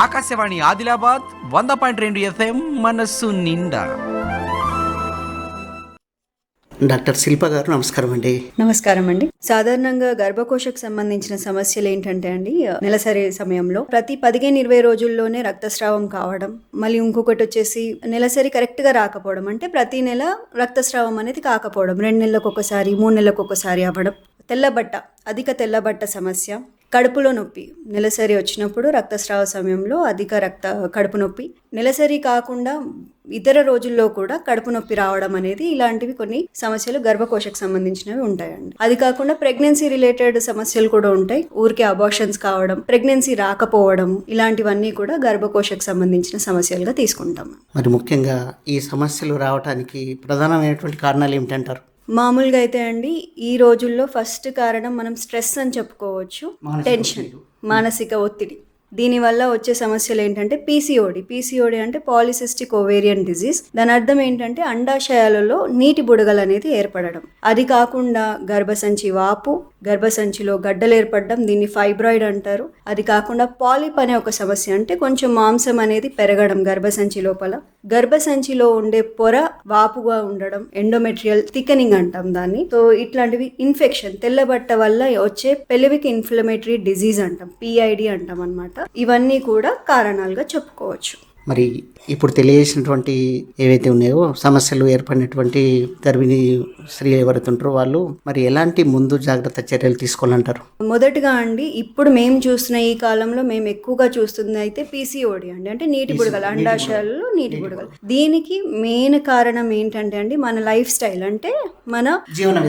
ఆకాశవాణి ఆదిలాబాద్ వంద పాయింట్ రెండు ఎఫ్ఎం మనస్సు నిండా. డాక్టర్ శిల్ప గారు నమస్కారం అండి. నమస్కారం అండి. సాధారణంగా గర్భకోశకు సంబంధించిన సమస్యలు ఏంటంటే అండి నెలసరి సమయంలో ప్రతి పదిహేను ఇరవై రోజుల్లోనే రక్తస్రావం కావడం మళ్ళీ ఇంకొకటి వచ్చేసి నెలసరి కరెక్ట్గా రాకపోవడం అంటే ప్రతి నెల రక్తస్రావం అనేది కాకపోవడం రెండు నెలలకు ఒకసారి మూడు నెలలకు ఒకసారి అవ్వడం. తెల్లబట్ట అధిక తెల్లబట్ట సమస్య కడుపులో నొప్పి. నెలసరి వచ్చినప్పుడు రక్తస్రావ సమయంలో అధిక రక్త కడుపు నొప్పి. నెలసరి కాకుండా ఇతర రోజుల్లో కూడా కడుపు నొప్పి రావడం అనేది ఇలాంటివి కొన్ని సమస్యలు గర్భకోశకు సంబంధించినవి ఉంటాయండి. అది కాకుండా ప్రెగ్నెన్సీ రిలేటెడ్ సమస్యలు కూడా ఉంటాయి. ఊరికే అబార్షన్స్ కావడం ప్రెగ్నెన్సీ రాకపోవడం ఇలాంటివన్నీ కూడా గర్భకోశకు సంబంధించిన సమస్యలుగా తీసుకుంటాం. మరి ముఖ్యంగా ఈ సమస్యలు రావడానికి ప్రధానమైనటువంటి కారణాలు ఏమిటంటారు? మామూలుగా అయితే అండి ఈ రోజుల్లో ఫస్ట్ కారణం మనం స్ట్రెస్ అని చెప్పుకోవచ్చు. టెన్షన్ మానసిక ఒత్తిడి. దీనివల్ల వచ్చే సమస్యలు ఏంటంటే పీసీఓడి. పీసీఓడి అంటే పాలిసిస్టిక్ ఓవేరియన్ డిజీజ్. దాని అర్థం ఏంటంటే అండాశయాలలో నీటి బుడగలు అనేది ఏర్పడడం. అది కాకుండా గర్భసంచి వాపు గర్భసంచిలో గడ్డలు ఏర్పడడం దీన్ని ఫైబ్రాయిడ్ అంటారు. అది కాకుండా పాలిప్ అనే ఒక సమస్య అంటే కొంచెం మాంసం అనేది పెరగడం గర్భసంచి లోపల. గర్భసంచిలో ఉండే పొర వాపుగా ఉండడం ఎండోమెట్రియల్ థికనింగ్ అంటాం దాన్ని. సో ఇట్లాంటివి ఇన్ఫెక్షన్ తెల్లబట్ట వల్ల వచ్చే పెలివిక్ ఇన్ఫ్లమేటరీ డిజీజ్ అంటాం పిఐడి అంటాం అన్నమాట. ఇవన్నీ కూడా కారణాలుగా చెప్పుకోవచ్చు. మరి ఇప్పుడు తెలియజేసినటువంటి ఏవైతే ఉన్నాయో సమస్యలు ఏర్పడినటువంటి గర్భిణీ స్త్రీలు ఎవరైతే ఉంటారో వాళ్ళు మరి ఎలాంటి ముందు జాగ్రత్త చర్యలు తీసుకోవాలంటారు? మొదటగా అండి ఇప్పుడు మేము చూస్తున్న ఈ కాలంలో మేము ఎక్కువగా చూస్తుంది అయితే పీసీఓడి అండి. అంటే నీటి బుడగలు అండాశయాలలో నీటి బుడగలు. దీనికి మెయిన్ కారణం ఏంటంటే అండి మన లైఫ్ స్టైల్. అంటే మన.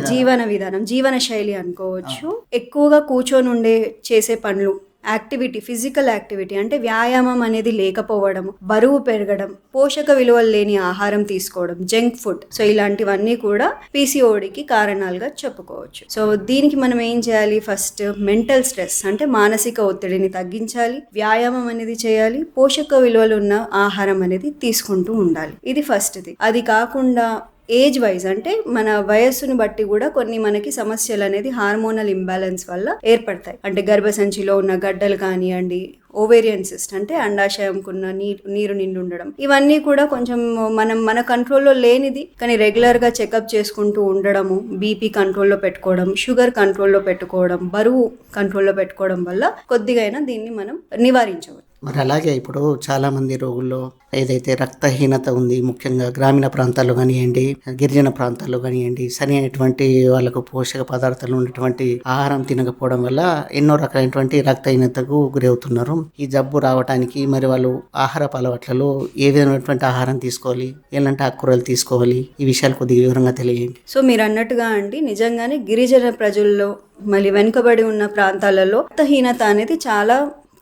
జీవన విధానం. జీవన శైలి అనుకోవచ్చు. ఎక్కువగా కూర్చొని ఉండే చేసే పనులు యాక్టివిటీ ఫిజికల్ యాక్టివిటీ అంటే వ్యాయామం అనేది లేకపోవడం బరువు పెరగడం పోషక విలువలు లేని ఆహారం తీసుకోవడం జంక్ ఫుడ్. సో ఇలాంటివన్నీ కూడా పీసీఓడికి కారణాలుగా చెప్పుకోవచ్చు. సో దీనికి మనం ఏం చేయాలి? ఫస్ట్ మెంటల్ స్ట్రెస్ అంటే మానసిక ఒత్తిడిని తగ్గించాలి వ్యాయామం అనేది చేయాలి పోషక విలువలు ఉన్న ఆహారం అనేది తీసుకుంటూ ఉండాలి. ఇది ఫస్ట్ది. అది కాకుండా ఏజ్ వైజ్ అంటే మన వయస్సును బట్టి కూడా కొన్ని మనకి సమస్యలు అనేది హార్మోనల్ ఇంబ్యాలెన్స్ వల్ల ఏర్పడతాయి. అంటే గర్భసంచిలో ఉన్న గడ్డలు కానివ్వండి ఓవేరియన్ సిస్ట్ అంటే అండాశయంకున్న నీరు నీరు నిండి ఉండడం. ఇవన్నీ కూడా కొంచెం మనం మన కంట్రోల్లో లేనిది. కానీ రెగ్యులర్గా చెకప్ చేసుకుంటూ ఉండడము బీపీ కంట్రోల్లో పెట్టుకోవడం షుగర్ కంట్రోల్లో పెట్టుకోవడం బరువు కంట్రోల్లో పెట్టుకోవడం వల్ల కొద్దిగైనా దీన్ని మనం నివారించవచ్చు. మరి అలాగే ఇప్పుడు చాలామంది రోగుల్లో ఏదైతే రక్తహీనత ఉంది ముఖ్యంగా గ్రామీణ ప్రాంతాల్లో కానివ్వండి గిరిజన ప్రాంతాల్లో కానివ్వండి సరి అయినటువంటి వాళ్ళకు పోషక పదార్థాలు ఉన్నటువంటి ఆహారం తినకపోవడం వల్ల ఎన్నో రకాలైనటువంటి రక్తహీనతకు గురవుతున్నారు. ఈ జబ్బు రావడానికి మరి వాళ్ళు ఆహార అలవాట్లలో ఏ విధమైనటువంటి ఆహారం తీసుకోవాలి ఎలాంటి ఆకుకూరలు తీసుకోవాలి ఈ విషయాలు కొద్దిగా వివరంగా తెలియండి. సో మీరు అన్నట్టుగా అండి నిజంగానే గిరిజన ప్రజల్లో మళ్ళీ వెనుకబడి ఉన్న ప్రాంతాలలో రక్తహీనత అనేది చాలా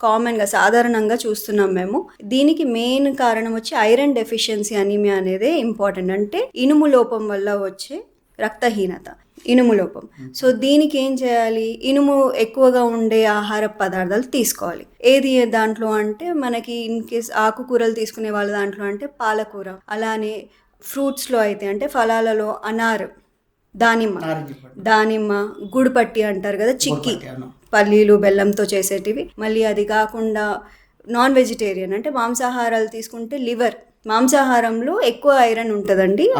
కామన్గా సాధారణంగా చూస్తున్నాం మేము. దీనికి మెయిన్ కారణం వచ్చి ఐరన్ డెఫిషియన్సీ అనీమియా అనేది ఇంపార్టెంట్. అంటే ఇనుము లోపం వల్ల వచ్చే రక్తహీనత ఇనుము లోపం. సో దీనికి ఏం చేయాలి? ఇనుము ఎక్కువగా ఉండే ఆహార పదార్థాలు తీసుకోవాలి. ఏది దాంట్లో అంటే మనకి ఇన్ కేస్ ఆకుకూరలు తీసుకునే వాళ్ళ దాంట్లో అంటే పాలకూర అలానే ఫ్రూట్స్లో అయితే అంటే ఫలాలలో అనార్ దానిమ్మ. దానిమ్మ గుడిపట్టి అంటారు కదా చిక్కి. పల్లీలు బెల్లంతో చేసేటివి. మళ్ళీ అది కాకుండా నాన్ వెజిటేరియన్ అంటే మాంసాహారాలు తీసుకుంటే లివర్. మాంసాహారంలో ఎక్కువ ఐరన్ ఉంటుందండి.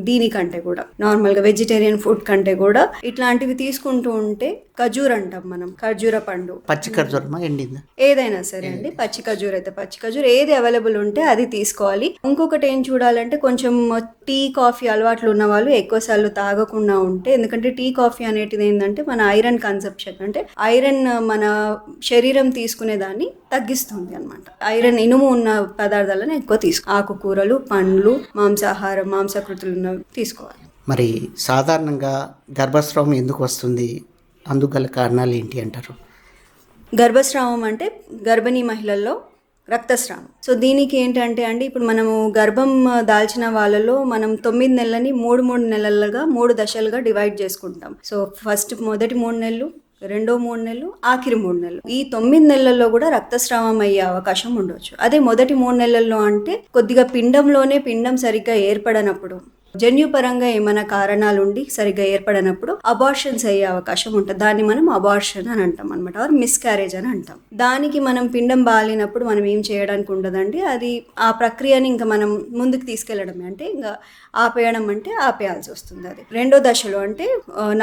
దీనికంటే కూడా. నార్మల్గా వెజిటేరియన్ ఫుడ్ కంటే కూడా ఇట్లాంటివి తీసుకుంటూ ఉంటే ఖజూర్ అంటాం మనం ఖర్జూర పండు. పచ్చి ఖర్జూరమా ఎండిందా? ఏదైనా సరే అండి పచ్చి ఖజూర్ అయితే పచ్చి ఖజూర్. ఏది అవైలబుల్ ఉంటే అది తీసుకోవాలి. ఇంకొకటి ఏం చూడాలంటే కొంచెం టీ కాఫీ అలవాట్లు ఉన్న వాళ్ళు ఎక్కువసార్లు తాగకుండా ఉంటే ఎందుకంటే టీ కాఫీ అనేటిది ఏంటంటే మన ఐరన్ కన్సెప్షన్. అంటే ఐరన్ మన శరీరం తీసుకునే దాన్ని తగ్గిస్తుంది అనమాట ఐరన్ ఇనుము ఉన్న పదార్థాలను ఎక్కువ తీసుకో ఆకుకూరలు పండ్లు మాంసాహారం మాంసాకృతులు ఉన్నవి తీసుకోవాలి. మరి సాధారణంగా గర్భస్రావం ఎందుకు వస్తుంది? అందుకల కారణాలు ఏంటి అంటారు? గర్భస్రావం అంటే గర్భిణీ మహిళల్లో రక్తస్రావం. సో దీనికి ఏంటంటే అండి ఇప్పుడు మనము గర్భం దాల్చిన వాళ్ళలో మనం తొమ్మిది నెలలని మూడు మూడు నెలలుగా మూడు దశలుగా డివైడ్ చేసుకుంటాం. సో ఫస్ట్ మొదటి మూడు నెలలు రెండో మూడు నెలలు ఆఖరి మూడు నెలలు. ఈ తొమ్మిది నెలల్లో కూడా రక్తస్రావం అయ్యే అవకాశం ఉండొచ్చు. అదే మొదటి మూడు నెలల్లో అంటే కొద్దిగా పిండంలోనే పిండం సరిగ్గా ఏర్పడనప్పుడు జన్యుపరంగా ఏమైనా కారణాలు ఉండి సరిగ్గా ఏర్పడనప్పుడు అబార్షన్స్ అయ్యే అవకాశం ఉంటుంది. దాన్ని మనం అబార్షన్ అని అంటాం అనమాట ఆర్ మిస్క్యారేజ్ అని అంటాం. దానికి మనం పిండం బాలినప్పుడు మనం ఏం చేయడానికి ఉండదండి? అది ఆ ప్రక్రియని ఇంకా మనం ముందుకు తీసుకెళ్ళడమే. అంటే ఇంకా ఆపేయడం అంటే ఆపేయాల్సి వస్తుంది అది. రెండో దశలో అంటే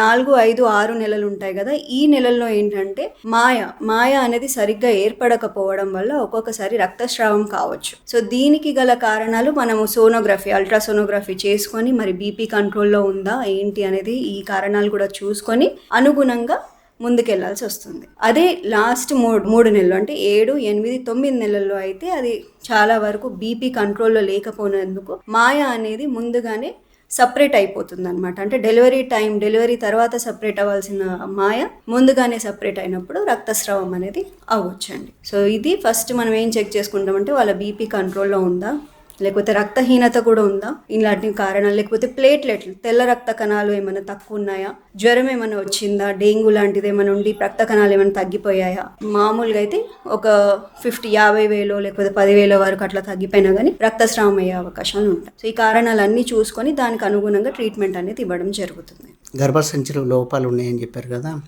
నాలుగు ఐదు ఆరు నెలలు ఉంటాయి కదా. ఈ నెలల్లో ఏంటంటే మాయ మాయ అనేది సరిగ్గా ఏర్పడకపోవడం వల్ల ఒక్కొక్కసారి రక్తస్రావం కావచ్చు. సో దీనికి గల కారణాలు మనము సోనోగ్రఫీ అల్ట్రాసోనోగ్రఫీ చేసుకొని మరి బీపీ కంట్రోల్లో ఉందా ఏంటి అనేది ఈ కారణాలు కూడా చూసుకొని అనుగుణంగా ముందుకెళ్ళాల్సి వస్తుంది. అదే లాస్ట్ మూడు మూడు నెలలు అంటే ఏడు ఎనిమిది తొమ్మిది నెలల్లో అయితే అది చాలా వరకు బీపీ కంట్రోల్లో లేకపోయినందుకు మాయ అనేది ముందుగానే సపరేట్ అయిపోతుంది అనమాట అంటే డెలివరీ టైం డెలివరీ తర్వాత సపరేట్ అవ్వాల్సిన మాయ ముందుగానే సపరేట్ అయినప్పుడు రక్తస్రావం అనేది అవ్వచ్చండి. సో ఇది ఫస్ట్ మనం ఏం చెక్ చేసుకుంటామంటే వాళ్ళ బీపీ కంట్రోల్లో ఉందా లేకపోతే రక్తహీనత కూడా ఉందా? ఇలాంటి కారణాలు లేకపోతే ప్లేట్లెట్లు తెల్ల రక్త కణాలు ఏమైనా తక్కువ ఉన్నాయా? జ్వరం ఏమైనా వచ్చిందా? డెంగ్యూ లాంటిది ఏమైనా ఉండి రక్త కణాలు ఏమైనా తగ్గిపోయాయా? మామూలుగా అయితే ఒక ఫిఫ్టీ యాభై వేలు లేకపోతే పదివేల వరకు అట్లా తగ్గిపోయినా కానీ రక్తస్రావం అయ్యే అవకాశాలు ఉంటాయి. సో ఈ కారణాలన్నీ చూసుకొని దానికి అనుగుణంగా ట్రీట్మెంట్ అనేది ఇవ్వడం జరుగుతుంది. గర్భసంచిలో లోపాలు ఉన్నాయని చెప్పారు కదా?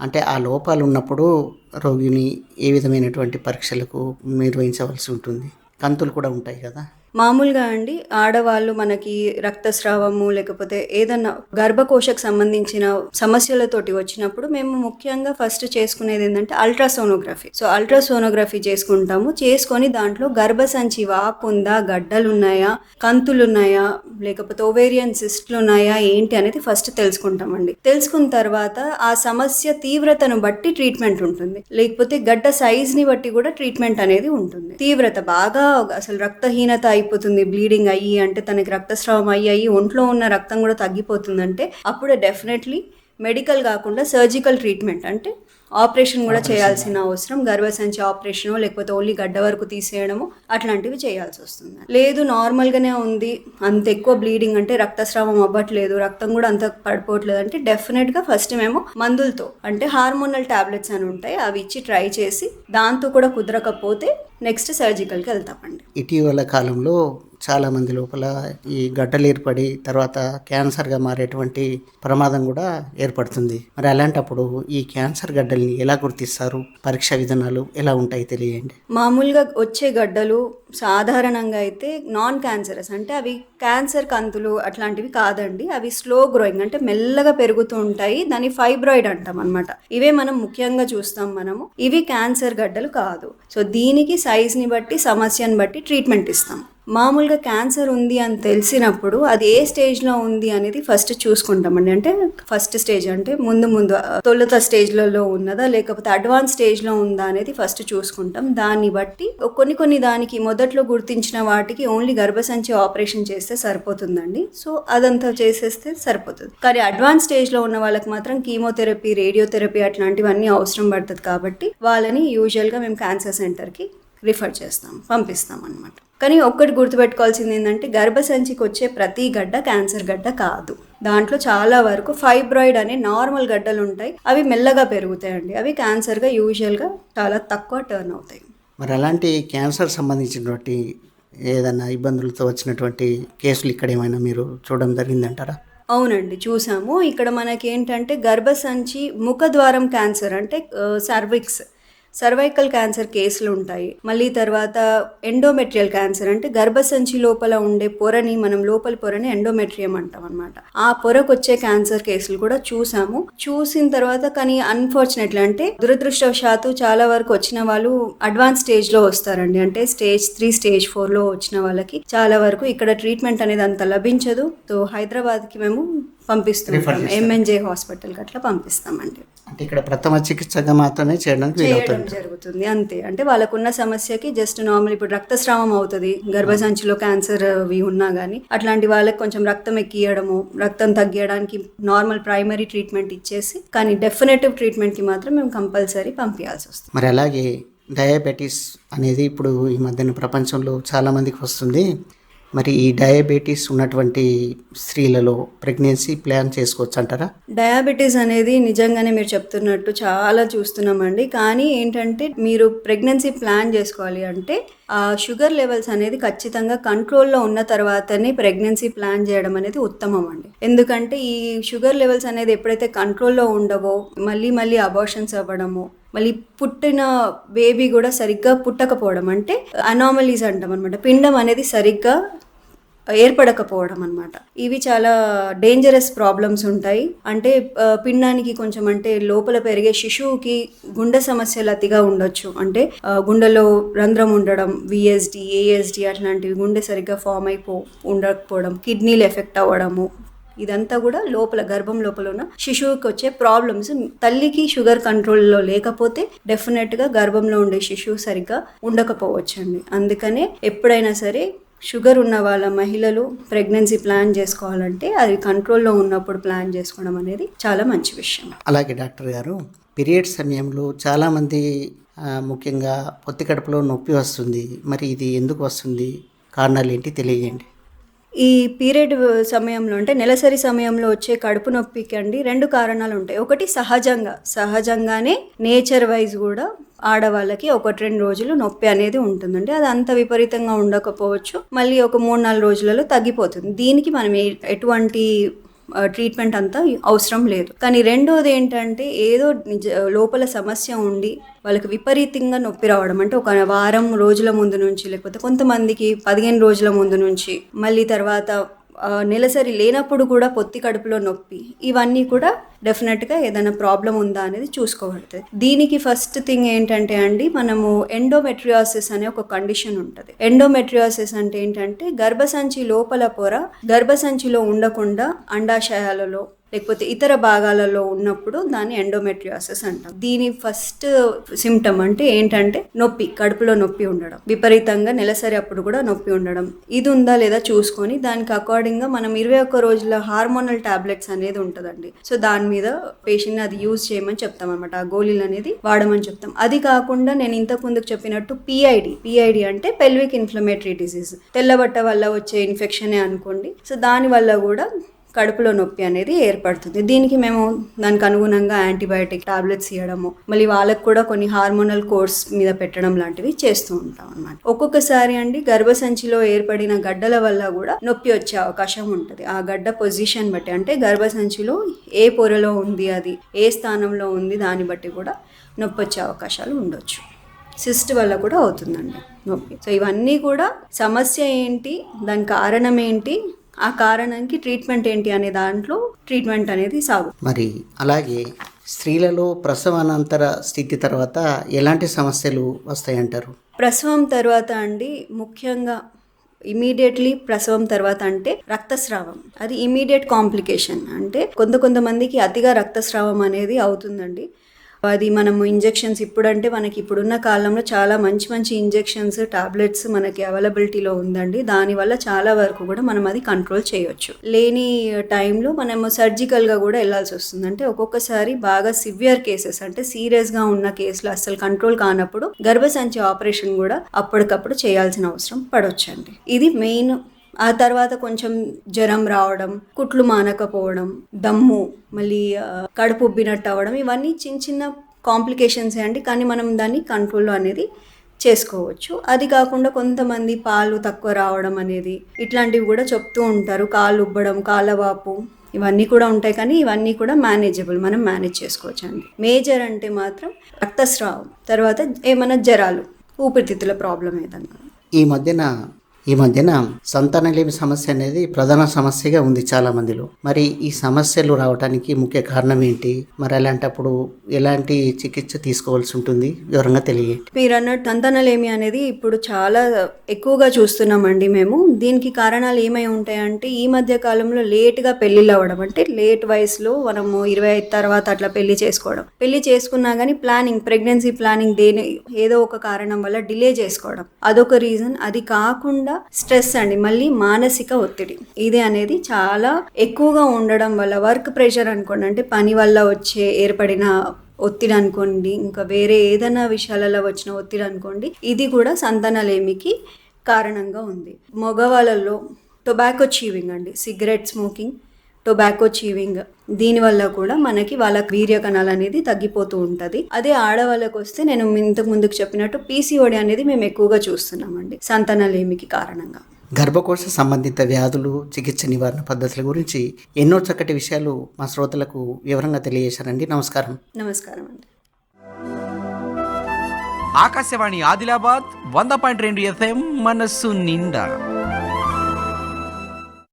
అంటే ఆ లోపాలు ఉన్నప్పుడు రోగిని ఏ విధమైనటువంటి పరీక్షలకు నిర్వహించవలసి ఉంటుంది? కంతులు కూడా ఉంటాయి కదా? మామూలుగా అండి ఆడవాళ్ళు మనకి రక్తస్రావము లేకపోతే ఏదన్నా గర్భకోశకు సంబంధించిన సమస్యలతోటి వచ్చినప్పుడు మేము ముఖ్యంగా ఫస్ట్ చేసుకునేది ఏంటంటే అల్ట్రాసోనోగ్రఫీ సో అల్ట్రాసోనోగ్రఫీ చేసుకుంటాము. చేసుకొని దాంట్లో గర్భసంచి వాపు ఉందా గడ్డలు ఉన్నాయా కంతులు ఉన్నాయా లేకపోతే ఓవేరియన్ సిస్ట్లు ఉన్నాయా ఏంటి అనేది ఫస్ట్ తెలుసుకుంటామండి. తెలుసుకున్న తర్వాత ఆ సమస్య తీవ్రతను బట్టి ట్రీట్మెంట్ ఉంటుంది. లేకపోతే గడ్డ సైజ్ని బట్టి కూడా ట్రీట్మెంట్ అనేది ఉంటుంది. తీవ్రత బాగా అసలు రక్తహీనత అయిపోతుంది బ్లీడింగ్ అయ్యి అంటే తనకి రక్తస్రావం అయ్యి అయ్యి ఒంట్లో ఉన్న రక్తం కూడా తగ్గిపోతుందంటే అప్పుడు డెఫినెట్లీ మెడికల్ కాకుండా సర్జికల్ ట్రీట్మెంట్ అంటే ఆపరేషన్ కూడా చేయాల్సిన అవసరం గర్భసంచి ఆపరేషన్ లేకపోతే ఓన్లీ గడ్డ వరకు తీసేయడము అట్లాంటివి చేయాల్సి వస్తుంది. లేదు నార్మల్గానే ఉంది. అంత ఎక్కువ బ్లీడింగ్ అంటే రక్తస్రావం అవ్వట్లేదు రక్తం కూడా అంత పడిపోవట్లేదు అంటే డెఫినెట్గా ఫస్ట్ మేము మందులతో అంటే హార్మోనల్ టాబ్లెట్స్ అని ఉంటాయి అవి ఇచ్చి ట్రై చేసి దాంతో కూడా కుదరకపోతే నెక్స్ట్ సర్జికల్కి వెళ్తామండి. ఇటీవల కాలంలో చాలామంది లోపల ఈ గడ్డలు ఏర్పడి తర్వాత క్యాన్సర్గా మారేటువంటి ప్రమాదం కూడా ఏర్పడుతుంది. మరి అలాంటప్పుడు ఈ క్యాన్సర్ గడ్డల్ని ఎలా గుర్తిస్తారు? పరీక్ష విధానాలు ఎలా ఉంటాయి తెలియండి. మామూలుగా వచ్చే గడ్డలు సాధారణంగా అయితే నాన్ క్యాన్సరస్ అంటే అవి క్యాన్సర్ కంతులు అట్లాంటివి కాదండి. అవి స్లో గ్రోయింగ్ అంటే మెల్లగా పెరుగుతూ ఉంటాయి. దాన్ని ఫైబ్రాయిడ్ అంటాం అనమాట ఇవే మనం ముఖ్యంగా చూస్తాం మనము. ఇవి క్యాన్సర్ గడ్డలు కాదు. సో దీనికి సైజ్ని బట్టి సమస్యను బట్టి ట్రీట్మెంట్ ఇస్తాం. మామూలుగా క్యాన్సర్ ఉంది అని తెలిసినప్పుడు అది ఏ స్టేజ్లో ఉంది అనేది ఫస్ట్ చూసుకుంటామండి. అంటే ఫస్ట్ స్టేజ్ అంటే ముందు ముందు తొలుత స్టేజ్లలో ఉన్నదా లేకపోతే అడ్వాన్స్ స్టేజ్లో ఉందా అనేది ఫస్ట్ చూసుకుంటాం. దాన్ని బట్టి కొన్ని కొన్ని దానికి మొదట్లో గుర్తించిన వాటికి ఓన్లీ గర్భసంచి ఆపరేషన్ చేస్తే సరిపోతుందండి. సో అదంతా చేసేస్తే సరిపోతుంది. కానీ అడ్వాన్స్ స్టేజ్లో ఉన్న వాళ్ళకి మాత్రం కీమోథెరపీ రేడియోథెరపీ అట్లాంటివన్నీ అవసరం పడుతుంది కాబట్టి వాళ్ళని యూజువల్గా మేము క్యాన్సర్ సెంటర్కి రిఫర్ చేస్తాం పంపిస్తాం అనమాట కానీ ఒక్కటి గుర్తుపెట్టుకోవాల్సింది ఏంటంటే గర్భసంచికి వచ్చే ప్రతి గడ్డ క్యాన్సర్ గడ్డ కాదు. దాంట్లో చాలా వరకు ఫైబ్రాయిడ్ అనే నార్మల్ గడ్డలు ఉంటాయి. అవి మెల్లగా పెరుగుతాయండి. అవి క్యాన్సర్గా యూజువల్గా చాలా తక్కువ టర్న్ అవుతాయి. మరి అలాంటి క్యాన్సర్ సంబంధించినటువంటి ఏదైనా ఇబ్బందులతో వచ్చినటువంటి కేసులు ఇక్కడ ఏమైనా మీరు చూడడం జరిగిందంటారా? అవునండి చూసాము. ఇక్కడ మనకి ఏంటంటే గర్భసంచి ముఖద్వారం క్యాన్సర్ అంటే సర్విక్స్ సర్వైకల్ క్యాన్సర్ కేసులు ఉంటాయి. మళ్ళీ తర్వాత ఎండోమెట్రియల్ క్యాన్సర్ అంటే గర్భసంచి లోపల ఉండే పొరని మనం లోపల పొరని ఎండోమెట్రియం అంటాం అనమాట ఆ పొరకు వచ్చే క్యాన్సర్ కేసులు కూడా చూసాము. చూసిన తర్వాత కానీ అన్ఫార్చునేట్లీ అంటే దురదృష్టవశాత్తు చాలా వరకు వచ్చిన వాళ్ళు అడ్వాన్స్ స్టేజ్లో వస్తారండి. అంటే స్టేజ్ త్రీ స్టేజ్ ఫోర్లో వచ్చిన వాళ్ళకి చాలా వరకు ఇక్కడ ట్రీట్మెంట్ అనేది అంత లభించదు. సో హైదరాబాద్కి మేము పంపిస్తున్నాం ఎంఎన్జే హాస్పిటల్కి అట్లా పంపిస్తామండి. అంటే ఇక్కడ ప్రథమ చికిత్సగా మాత్రమే చేయడానికి చేయడం జరుగుతుంది అంతే. అంటే వాళ్ళకున్న సమస్యకి జస్ట్ నార్మల్ ఇప్పుడు రక్తస్రావం అవుతుంది. గర్భసంచిలో క్యాన్సర్ అవి ఉన్నా కానీ అట్లాంటి వాళ్ళకి కొంచెం రక్తం ఎక్కియడము రక్తం తగ్గియడానికి నార్మల్ ప్రైమరీ ట్రీట్మెంట్ ఇచ్చేసి కానీ డెఫినెటివ్ ట్రీట్మెంట్కి మాత్రం మేము కంపల్సరీ పంపించాల్సి వస్తుంది. మరి అలాగే డయాబెటీస్ అనేది ఇప్పుడు ఈ మధ్యన ప్రపంచంలో చాలా మందికి వస్తుంది. మరి ఈ డయాబెటీస్ ఉన్నటువంటి స్త్రీలలో ప్రెగ్నెన్సీ ప్లాన్ చేసుకోవచ్చు అంటారా? డయాబెటీస్ అనేది నిజంగానే మీరు చెప్తున్నట్టు చాలా చూస్తున్నామండి. కానీ ఏంటంటే మీరు ప్రెగ్నెన్సీ ప్లాన్ చేసుకోవాలి అంటే ఆ షుగర్ లెవెల్స్ అనేది ఖచ్చితంగా కంట్రోల్లో ఉన్న తర్వాతనే ప్రెగ్నెన్సీ ప్లాన్ చేయడం అనేది ఉత్తమం అండి. ఎందుకంటే ఈ షుగర్ లెవెల్స్ అనేది ఎప్పుడైతే కంట్రోల్లో ఉండవో మళ్ళీ మళ్ళీ అబార్షన్స్ అవ్వడము మళ్ళీ పుట్టిన బేబీ కూడా సరిగ్గా పుట్టకపోవడం అంటే అనామలీస్ అంటాం అనమాట పిండం అనేది సరిగ్గా ఏర్పడకపోవడం అనమాట ఇవి చాలా డేంజరస్ ప్రాబ్లమ్స్ ఉంటాయి. అంటే పిండానికి కొంచెం అంటే లోపల పెరిగే శిశువుకి గుండె సమస్యలు అతిగా ఉండొచ్చు. అంటే గుండెలో రంధ్రం ఉండడం విఎస్డి ఏఎస్డి అట్లాంటివి గుండె సరిగ్గా ఫామ్ అయిపో ఉండకపోవడం కిడ్నీలు ఎఫెక్ట్ అవ్వడము ఇదంతా కూడా లోపల గర్భం లోపల ఉన్న శిశువుకి వచ్చే ప్రాబ్లమ్స్ తల్లికి షుగర్ కంట్రోల్లో లేకపోతే డెఫినెట్గా గర్భంలో ఉండే శిశువు సరిగ్గా ఉండకపోవచ్చండి. అందుకనే ఎప్పుడైనా సరే షుగర్ ఉన్న వాళ్ళ మహిళలు ప్రెగ్నెన్సీ ప్లాన్ చేసుకోవాలంటే అది కంట్రోల్లో ఉన్నప్పుడు ప్లాన్ చేసుకోవడం అనేది చాలా మంచి విషయం. అలాగే డాక్టర్ గారు పీరియడ్ సమయంలో చాలామంది ముఖ్యంగా పొత్తి కడుపులో నొప్పి వస్తుంది. మరి ఇది ఎందుకు వస్తుంది? కారణాలు ఏంటి? తెలియజేయండి. ఈ పీరియడ్ సమయంలో అంటే నెలసరి సమయంలో వచ్చే కడుపు నొప్పికి అండి రెండు కారణాలు ఉంటాయి. ఒకటి సహజంగా సహజంగానే నేచర్ వైజ్ కూడా ఆడవాళ్ళకి ఒకటి రెండు రోజులు నొప్పి అనేది ఉంటుందండి. అది అంత విపరీతంగా ఉండకపోవచ్చు. మళ్ళీ ఒక మూడు నాలుగు రోజులలో తగ్గిపోతుంది. దీనికి మనం ఎటువంటి ట్రీట్మెంట్ అంతా అవసరం లేదు. కానీ రెండోది ఏంటంటే ఏదో నిజ లోపల సమస్య ఉండి వాళ్ళకి విపరీతంగా నొప్పి రావడం. అంటే ఒక వారం రోజుల ముందు నుంచి లేకపోతే కొంతమందికి పదిహేను రోజుల ముందు నుంచి మళ్ళీ తర్వాత నెలసరి లేనప్పుడు కూడా పొత్తి కడుపులో నొప్పి. ఇవన్నీ కూడా డెఫినెట్గా ఏదైనా ప్రాబ్లం ఉందా అనేది చూసుకోబడుతుంది. దీనికి ఫస్ట్ థింగ్ ఏంటంటే అండి మనము ఎండోమెట్రియాసిస్ అనే ఒక కండిషన్ ఉంటుంది. ఎండోమెట్రియాసిస్ అంటే ఏంటంటే గర్భసంచి లోపల పొర గర్భసంచిలో ఉండకుండా అండాశయాలలో లేకపోతే ఇతర భాగాలలో ఉన్నప్పుడు దాన్ని ఎండోమెట్రియాసిస్ అంటాం. దీని ఫస్ట్ సిమ్టమ్ అంటే ఏంటంటే నొప్పి కడుపులో నొప్పి ఉండడం. విపరీతంగా నెలసరి అప్పుడు కూడా నొప్పి ఉండడం. ఇది ఉందా లేదా చూసుకొని దానికి అకార్డింగ్గా మనం ఇరవై ఒక్క రోజుల హార్మోనల్ టాబ్లెట్స్ అనేది ఉంటుందండి. సో దాని మీద పేషెంట్ అది యూజ్ చేయమని చెప్తాం అనమాట ఆ గోళీలు అనేది వాడమని చెప్తాం. అది కాకుండా నేను ఇంతకు ముందుకు చెప్పినట్టు పిఐడి పిఐడి అంటే పెల్విక్ ఇన్ఫ్లమేటరీ డిసీజ్ తెల్లబట్ట వల్ల వచ్చే ఇన్ఫెక్షనే అనుకోండి. సో దాని వల్ల కూడా కడుపులో నొప్పి అనేది ఏర్పడుతుంది. దీనికి మేము దానికి అనుగుణంగా యాంటీబయాటిక్ టాబ్లెట్స్ ఇవ్వడము మళ్ళీ వాళ్ళకు కూడా కొన్ని హార్మోనల్ కోర్స్ మీద పెట్టడం లాంటివి చేస్తూ ఉంటాం అన్నమాట. ఒక్కొక్కసారి అండి గర్భసంచిలో ఏర్పడిన గడ్డల వల్ల కూడా నొప్పి వచ్చే అవకాశం ఉంటుంది. ఆ గడ్డ పొజిషన్ బట్టి అంటే గర్భసంచిలో ఏ పొరలో ఉంది అది ఏ స్థానంలో ఉంది దాన్ని బట్టి కూడా నొప్పి వచ్చే అవకాశాలు ఉండొచ్చు. సిస్ట్ వల్ల కూడా అవుతుందండి నొప్పి. సో ఇవన్నీ కూడా సమస్య ఏంటి దాని కారణం ఏంటి ఆ కారణానికి ట్రీట్మెంట్ ఏంటి అనే దాంట్లో ట్రీట్మెంట్ అనేది సాగు. మరి అలాగే స్త్రీలలో ప్రసవానంతర స్థితి తర్వాత ఎలాంటి సమస్యలు వస్తాయంటారు? ప్రసవం తర్వాత అండి ముఖ్యంగా ఇమీడియట్లీ ప్రసవం తర్వాత అంటే రక్తస్రావం. అది ఇమీడియట్ కాంప్లికేషన్. అంటే కొంత కొంతమందికి అతిగా రక్తస్రావం అనేది అవుతుందండి. అది మనము ఇంజెక్షన్స్ ఇప్పుడంటే మనకి ఇప్పుడున్న కాలంలో చాలా మంచి మంచి ఇంజెక్షన్స్ టాబ్లెట్స్ మనకి అవైలబిలిటీలో ఉందండి. దానివల్ల చాలా వరకు కూడా మనం అది కంట్రోల్ చేయొచ్చు. లేని టైంలో మనము సర్జికల్గా కూడా వెళ్ళాల్సి వస్తుంది. అంటే ఒక్కొక్కసారి బాగా సివియర్ కేసెస్ అంటే సీరియస్గా ఉన్న కేసులు అస్సలు కంట్రోల్ కానప్పుడు గర్భసంచి ఆపరేషన్ కూడా అప్పటికప్పుడు చేయాల్సిన అవసరం పడవచ్చండి ఇది మెయిన్ ఆ తర్వాత కొంచెం జ్వరం రావడం కుట్లు మానకపోవడం దమ్ము మళ్ళీ కడుపు ఉబ్బినట్టు అవ్వడం ఇవన్నీ చిన్న చిన్న కాంప్లికేషన్స్ అండి. కానీ మనం దాన్ని కంట్రోల్లో అనేది చేసుకోవచ్చు. అది కాకుండా కొంతమంది పాలు తక్కువ రావడం అనేది ఇట్లాంటివి కూడా చెప్తూ ఉంటారు. కాళ్ళు ఉబ్బడం కాళ్ళవాపు ఇవన్నీ కూడా ఉంటాయి. కానీ ఇవన్నీ కూడా మేనేజబుల్ మనం మేనేజ్ చేసుకోవచ్చు అండి. మేజర్ అంటే మాత్రం రక్తస్రావం తర్వాత ఏమైనా జ్వరాలు ఊపిరితిత్తుల ప్రాబ్లం ఏదన్నా. ఈ మధ్యన ఈ మధ్యన సంతానలేమి సమస్య అనేది ప్రధాన సమస్యగా ఉంది చాలా మందిలో. మరి ఈ సమస్యలు రావడానికి ముఖ్య కారణం ఏంటి? మరి అలాంటప్పుడు ఎలాంటి చికిత్స తీసుకోవాల్సి ఉంటుంది? వివరంగా తెలియండి మీరు అన్నట్టు సంతానలేమి అనేది ఇప్పుడు చాలా ఎక్కువగా చూస్తున్నామండి మేము. దీనికి కారణాలు ఏమై ఉంటాయంటే ఈ మధ్య కాలంలో లేట్గా పెళ్ళిళ్ళు అవ్వడం. అంటే లేట్ వయసులో మనము ఇరవై ఐదు తర్వాత అట్లా పెళ్ళి చేసుకోవడం. పెళ్ళి చేసుకున్నా కానీ ప్లానింగ్ ప్రెగ్నెన్సీ ప్లానింగ్ దేని ఏదో ఒక కారణం వల్ల డిలే చేసుకోవడం. అదొక రీజన్. అది కాకుండా స్ట్రెస్ అండి మళ్ళీ మానసిక ఒత్తిడి. ఇది అనేది చాలా ఎక్కువగా ఉండడం వల్ల వర్క్ ప్రెషర్ అనుకోండి అంటే పని వల్ల వచ్చే ఏర్పడిన ఒత్తిడి అనుకోండి ఇంకా వేరే ఏదైనా విషయాలలో వచ్చిన ఒత్తిడి అనుకోండి ఇది కూడా సంతానలేమికి కారణంగా ఉంది. మగవాళ్ళలో టొబాకో చీవింగ్ అండి సిగరెట్ స్మోకింగ్ టొబాకో చీవింగ్ దీనివల్ల కూడా మనకి వాళ్ళ వీర్య కణాలు అనేది తగ్గిపోతూ ఉంటుంది. అదే ఆడవాళ్ళకి వస్తే నేను ఇంతకు ముందుకు చెప్పినట్టు పీసీఓడి అనేది మేము ఎక్కువగా చూస్తున్నామండి సంతానలేమికి కారణంగా. గర్భకోశ సంబంధిత వ్యాధులు చికిత్స నివారణ పద్ధతుల గురించి ఎన్నో చక్కటి విషయాలు మా శ్రోతలకు వివరంగా తెలియజేశారండి. నమస్కారం. నమస్కారం అండి. ఆకాశవాణి ఆదిలాబాద్ వంద పాయింట్ రెండు ఎఫ్ఎం మనస్సు నిండా.